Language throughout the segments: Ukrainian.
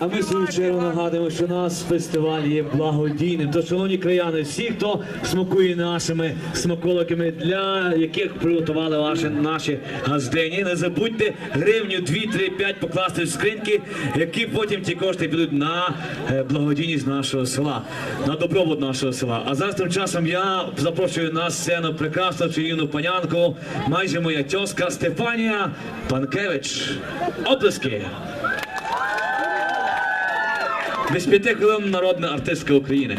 першу чергу нагадуємо, що нас фестиваль є благодійним. То, шановні краяни, всі, хто смакує нашими смаколиками, для яких приготували ваші наші газдині, не забудьте гривню 2, 3, 5 покласти в скриньки, які потім ті кошти підуть на е, благодійність нашого села, на добробут нашого села. А зараз тим часом я запрошую на сцену прекрасну чарівну панянку, майже моя тьоска Стефанія Панкевич. Оплески! Без п'яти хвилин народна артистка України.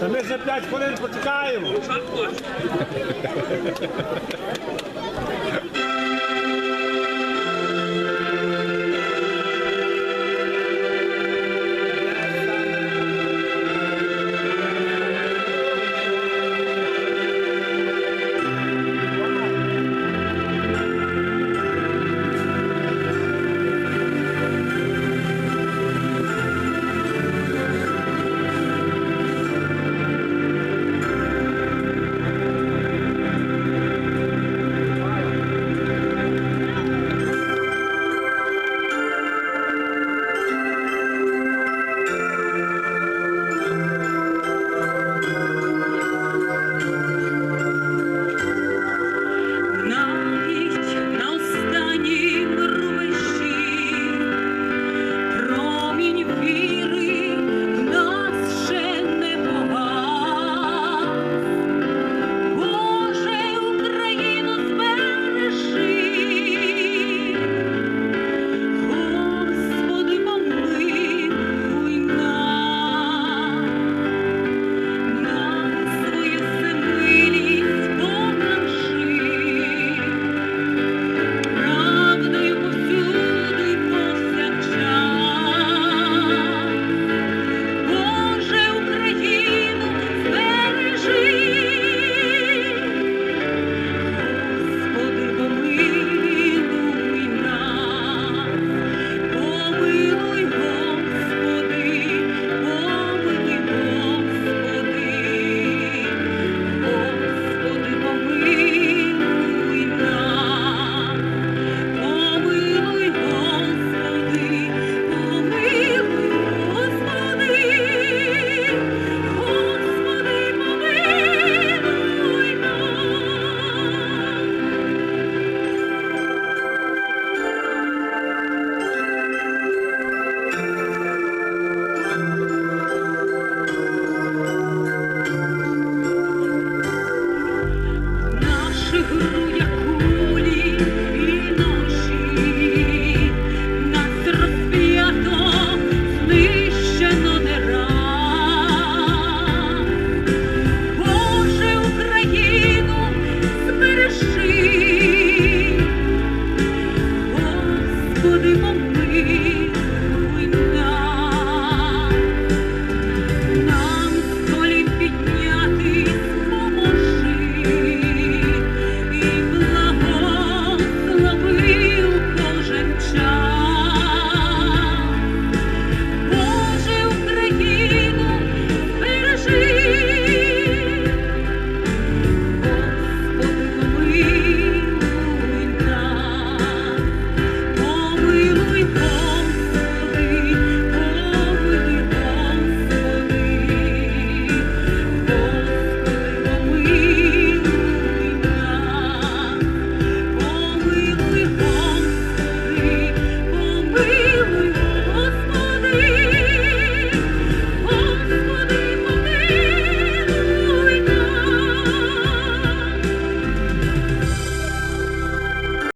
Та ми за 5 хвилин почекаємо.